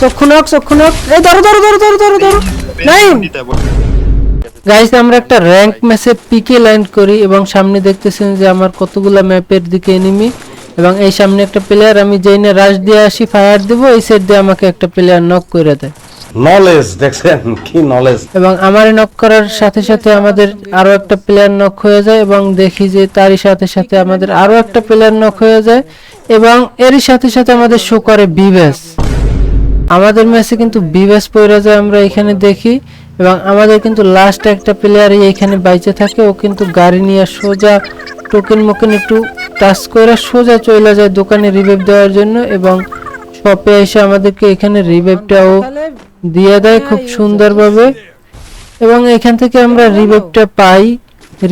চক্ষু নক চক্ষু নক। এই ধরো ধরো ধরো ধরো ধরো ধরো। নাইম। গাইস আমরা একটা র্যাঙ্ক ম্যাচে পিকে ল্যান্ড করি এবং সামনে দেখতেছেন যে আমার কতগুলা ম্যাপের দিকে এনিমি এবং এই সামনে একটা প্লেয়ার আমি যেই না রাশ দিয়ে আসি ফায়ার দেবো এই সাইড দিয়ে আমাকে একটা প্লেয়ার নক করে দেয়। নলেজ দেখছেন? কি নলেজ এবং আমার নক করার সাথে সাথে আমাদের আরও একটা প্লেয়ার নক হয়ে যায় এবং দেখি যে তারই সাথে সাথে আমাদের আরও একটা প্লেয়ার নক হয়ে যায়। এবং এরই সাথে সাথে আমাদের শো করে বিবেস আমাদের ম্যাচে কিন্তু বিবেস পড়ে যায় আমরা এখানে দেখি এবং আমাদের কিন্তু লাস্ট একটা প্লেয়ারই এখানে বাইচে থাকে, ও কিন্তু গাড়ি নিয়ে সোজা টোকেন মোকেন একটু টাচ করে সোজা চলে যায় দোকানে রিভাইভ দেওয়ার জন্য এবং শপে এসে আমাদেরকে এখানে রিভাইভটাও দিয়ে দেয় খুব সুন্দরভাবে। এবং এখান থেকে আমরা রিভাইভটা পাই।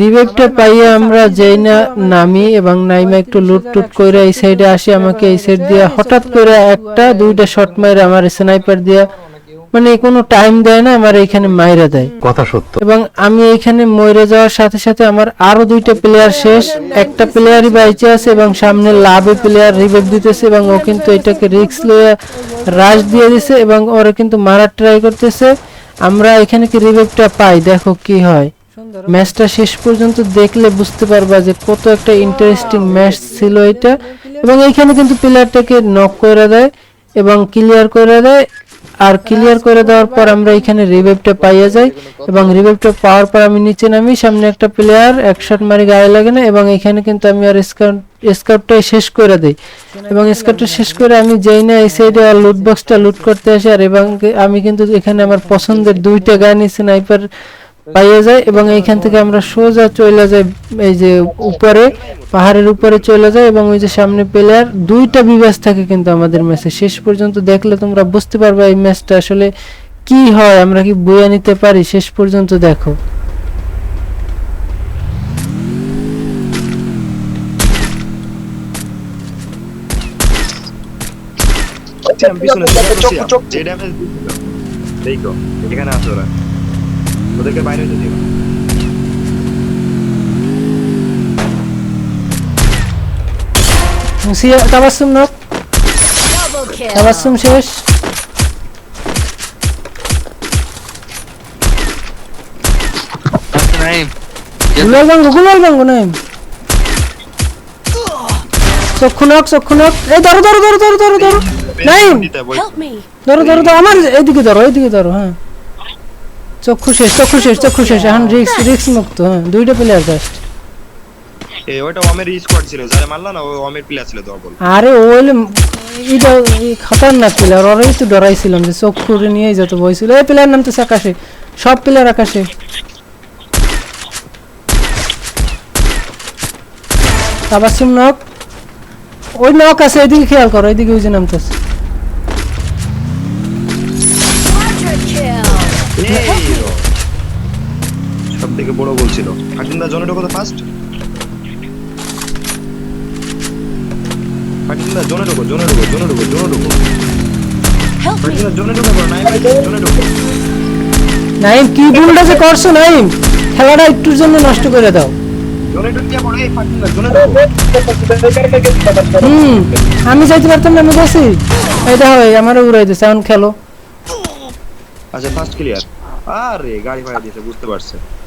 রিভাইভটা পাইয়ে আমরা যেই না নামি এবং নাইমা একটু লুট টুট করে এই সাইডে আসি আমাকে এই সাইড দিয়ে হঠাৎ করে একটা দুইটা শট মাইরে আমার স্নাইপার দিয়া মানে কোনো টাইম দেয় না আমার এখানে মাইরা দেয়। কথা সত্য। এবং আমি এখানে মরে যাওয়ার সাথে সাথে আমার আরও দুইটা প্লেয়ার শেষ একটা প্লেয়ারই বাইচে আছে এবং সামনে লাভে প্লেয়ার রিভাইভ দিতেছে এবং ও কিন্তু এটাকে রিক্স লয়ে রাশ দিয়ে দিছে এবং ওরা কিন্তু মারার ট্রাই করতেছে। আমরা এখানে কি রিভাইভটা পাই? দেখো কি হয়। ম্যাচটা শেষ পর্যন্ত দেখলে বুঝতে পারবা যে কত একটা ইন্টারেস্টিং ম্যাচ ছিল এটা। এবং এইখানে কিন্তু প্লেয়ারটাকে নক করে দেয় এবং ক্লিয়ার করে দেয়। আর ক্লিয়ার করে দেওয়ার পর আমরা এখানে রিভাইভটা পাইয়া যাই এবং রিভাইভটা পাওয়ার পর আমি নিচে নামি সামনে একটা প্লেয়ার এক শট মারি গায়ে লাগে না এবং এখানে কিন্তু আমি আর স্কাউট স্কাউটটাই শেষ করে দেই। এবং স্কাউটটা শেষ করে আমি যেই না এই সাইডে আর লুট বক্সটা লুট করতে আসি। আর এবং আমি কিন্তু এখানে আমার পছন্দের দুইটা গান স্নাইপার পাইয়ে যায় এবং এইখান থেকে আমরা সোজা চলে যাই এই যে উপরে পাহাড়ের উপরে চলে যায় এবং ওই যে সামনে প্লেয়ার দুইটা বিভাস থাকে কিন্তু আমাদের ম্যাচে। শেষ পর্যন্ত দেখলে তোমরা বুঝতে পারবে এই ম্যাচটা আসলে কি হয় আমরা কি বইয়া নিতে পারি? শেষ পর্যন্ত দেখো। পিছনে যে ড্যামেজ দিছিল দেখো এখানে আছে ওরা। ওদেরকে বাইরে হতে দিও সিয়া তাবাসুম নক তাবাসুম শেষ গুলাল বাঙ্গু গুলাল বাঙ্গু নাই চক্ষু নক চক্ষু নক এই ধরো ধরো ধরো ধরো ধরো ধরো নাইম দিতে বই Help me! ধরো ধরো ধরো আমার এইদিকে ধরো এইদিকে ধরো হ্যাঁ চক্ষু শেষ চক্ষু শেষ চক্ষু শেষ। এখন রিক্স রিক্স মুক্ত হ্যাঁ দুইটা প্লেয়ার জাস্ট এ ওটা অমের স্কোয়াড ছিল যারা মারলা না ও অমের প্লেয়ার ছিল ডবল আরে ওইলে এটা খতরনাক প্লেয়ার ওরাই তো ডরাইছিলাম যে চক্ষু নিয়েই যত বইছিল এই প্লেয়ার নামতেছে আকাশে সব প্লেয়ার আকাশে। তাবাসুম নক ওই নক আছে এদিকে খেয়াল করো এদিকে ওই যে নামতেছে। বড় গোল ছিল। ফাটিন্দা জনেটো কত ফার্স্ট ফাটিন্দা জনেটো কো জনেটো কো জনেটো কো জনেটো কো Help me! ফাটিন্দা জনেটো কো নাই জনেটো কো নাইম কি ভুলটা যে করছ নাইম? খেলাটা একটুর জন্য নষ্ট করে দাও। আমি যাইতে পারতাম না আমি গেছি দেখো এই আমারও উড়াই দিছে এখন খেলো। আচ্ছা ফার্স্ট ক্লিয়ার আরে গাড়ি ভাড়া দিয়েছে বুঝতে পারছে।